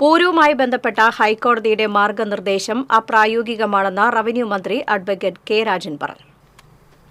പൂരവുമായി ബന്ധപ്പെട്ട ഹൈക്കോടതിയുടെ മാർഗനിർദ്ദേശം അപ്രായോഗികമാണെന്ന് റവന്യൂ മന്ത്രി അഡ്വക്കേറ്റ് കെ രാജൻ പറഞ്ഞു.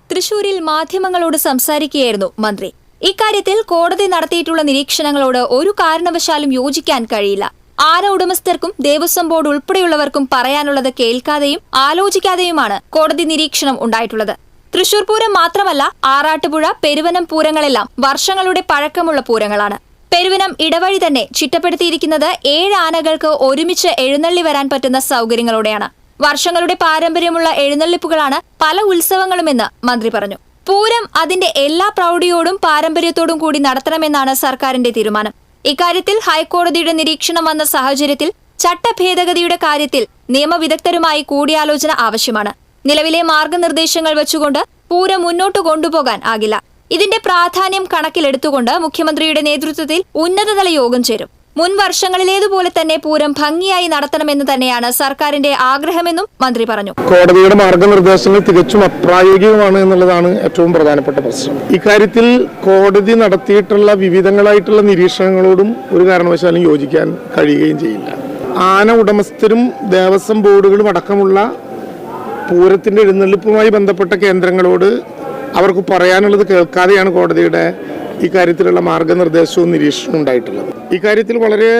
തൃശൂരിൽ മാധ്യമങ്ങളോട് സംസാരിക്കുകയായിരുന്നു മന്ത്രി. ഇക്കാര്യത്തിൽ കോടതി നടത്തിയിട്ടുള്ള നിരീക്ഷണങ്ങളോട് ഒരു കാരണവശാലും യോജിക്കാൻ കഴിയില്ല. ആന ഉടമസ്ഥർക്കും ദേവസ്വം ബോർഡ് ഉൾപ്പെടെയുള്ളവർക്കും പറയാനുള്ളത് കേൾക്കാതെയും ആലോചിക്കാതെയുമാണ് കോടതി നിരീക്ഷണം ഉണ്ടായിട്ടുള്ളത്. തൃശൂർ പൂരം മാത്രമല്ല ആറാട്ടുപുഴ പെരുവനം പൂരങ്ങളെല്ലാം വർഷങ്ങളുടെ പഴക്കമുള്ള പൂരങ്ങളാണ്. പെരുവനം ഇടവഴി തന്നെ ചിട്ടപ്പെടുത്തിയിരിക്കുന്നത് ഏഴ് ആനകൾക്ക് ഒരുമിച്ച് എഴുന്നള്ളി വരാൻ പറ്റുന്ന സൗകര്യങ്ങളോടെയാണ്. വർഷങ്ങളുടെ പാരമ്പര്യമുള്ള എഴുന്നള്ളിപ്പുകളാണ് പല ഉത്സവങ്ങളുമെന്ന് മന്ത്രി പറഞ്ഞു. പൂരം അതിന്റെ എല്ലാ പ്രൗഢിയോടും പാരമ്പര്യത്തോടും കൂടി നടത്തണമെന്നാണ് സർക്കാരിന്റെ തീരുമാനം. ഇക്കാര്യത്തിൽ ഹൈക്കോടതിയുടെ നിരീക്ഷണം വന്ന സാഹചര്യത്തിൽ ചട്ടഭേദഗതിയുടെ കാര്യത്തിൽ നിയമവിദഗ്ധരുമായി കൂടിയാലോചന ആവശ്യമാണ്. നിലവിലെ മാർഗനിർദ്ദേശങ്ങൾ വെച്ചുകൊണ്ട് പൂരം മുന്നോട്ട് കൊണ്ടുപോകാൻ ആകില്ല. ഇതിന്റെ പ്രാധാന്യം കണക്കിലെടുത്തുകൊണ്ട് മുഖ്യമന്ത്രിയുടെ നേതൃത്വത്തിൽ ഉന്നതതല യോഗം ചേരും. മുൻ വർഷങ്ങളിലേതുപോലെ തന്നെ പൂരം ഭംഗിയായി നടത്തണമെന്ന് തന്നെയാണ് സർക്കാരിന്റെ ആഗ്രഹമെന്നും മന്ത്രി പറഞ്ഞു. കോടതിയുടെ മാർഗനിർദ്ദേശങ്ങൾ തികച്ചും അപ്രായോഗികമാണ് എന്നുള്ളതാണ് ഏറ്റവും പ്രധാനപ്പെട്ട പ്രശ്നം. ഇക്കാര്യത്തിൽ കോടതി നടത്തിയിട്ടുള്ള വിവിധങ്ങളായിട്ടുള്ള നിരീക്ഷണങ്ങളോടും ഒരു കാരണവശാലും യോജിക്കാൻ കഴിയുകയും ചെയ്യില്ല. ആന ഉടമസ്ഥരും ദേവസ്വം ബോർഡുകളും അടക്കമുള്ള പൂരത്തിന്റെ എഴുന്നള്ളിപ്പുമായി ബന്ധപ്പെട്ട കേന്ദ്രങ്ങളോട് അവർക്ക് പറയാനുള്ളത് കേൾക്കാതെയാണ് കോടതിയുടെ ഇക്കാര്യത്തിലുള്ള മാർഗനിർദ്ദേശവും നിരീക്ഷണവും ഉണ്ടായിട്ടുള്ളത്. ഇക്കാര്യത്തിൽ വളരെ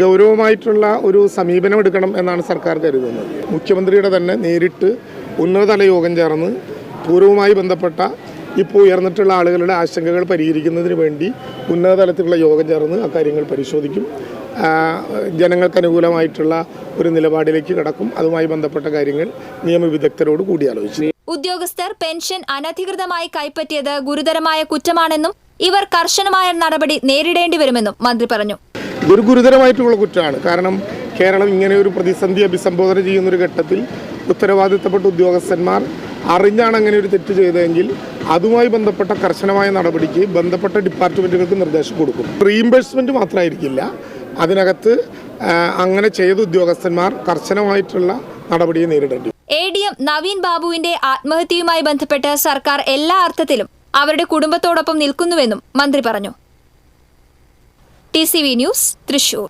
ഗൗരവമായിട്ടുള്ള ഒരു സമീപനം എടുക്കണം എന്നാണ് സർക്കാർ കരുതുന്നത്. മുഖ്യമന്ത്രിയുടെ തന്നെ നേരിട്ട് ഉന്നതതല യോഗം ചേർന്ന് പൂർവമായി ബന്ധപ്പെട്ട ഇപ്പോൾ ഉയർന്നിട്ടുള്ള ആളുകളുടെ ആശങ്കകൾ പരിഹരിക്കുന്നതിന് വേണ്ടി ഉന്നതതലത്തിലുള്ള യോഗം ചേർന്ന് ആ കാര്യങ്ങൾ പരിശോധിക്കും. ജനങ്ങൾക്ക് അനുകൂലമായിട്ടുള്ള ഒരു നിലപാടിലേക്ക് കടക്കും. അതുമായി ബന്ധപ്പെട്ട കാര്യങ്ങൾ നിയമവിദഗ്ധരോട് കൂടിയാലോചിച്ചു ഉദ്യോഗസ്ഥർ പെൻഷൻ അനധികൃതമായി കൈപ്പറ്റിയത് ഗുരുതരമായ കുറ്റമാണെന്നും ഇവർ കർശനമായ നടപടി നേരിടേണ്ടി വരുമെന്നും മന്ത്രി പറഞ്ഞു. ഇതൊരു ഗുരുതരമായിട്ടുള്ള കുറ്റമാണ്. കാരണം കേരളം ഇങ്ങനെ ഒരു പ്രതിസന്ധി അഭിസംബോധന ചെയ്യുന്ന ഒരു ഘട്ടത്തിൽ ഉത്തരവാദിത്തപ്പെട്ട ഉദ്യോഗസ്ഥന്മാർ അറിഞ്ഞാണ് അങ്ങനെ ഒരു തെറ്റ് ചെയ്തതെങ്കിൽ അതുമായി ബന്ധപ്പെട്ട കർശനമായ നടപടിക്ക് ബന്ധപ്പെട്ട ഡിപ്പാർട്ട്മെന്റുകൾക്ക് നിർദ്ദേശം കൊടുക്കും. റീഇംബേഴ്സ്മെന്റ് മാത്രമായിരിക്കില്ല. അതിനകത്ത് അങ്ങനെ ചെയ്ത ഉദ്യോഗസ്ഥന്മാർ കർശനമായിട്ടുള്ള നടപടിയെ നേരിടേണ്ടി. എ ഡി എം നവീൻ ബാബുവിന്റെ ആത്മഹത്യയുമായി ബന്ധപ്പെട്ട് സർക്കാർ എല്ലാ അർത്ഥത്തിലും അവരുടെ കുടുംബത്തോടൊപ്പം നിൽക്കുന്നുവെന്നും മന്ത്രി പറഞ്ഞു. T C V news Thrissur.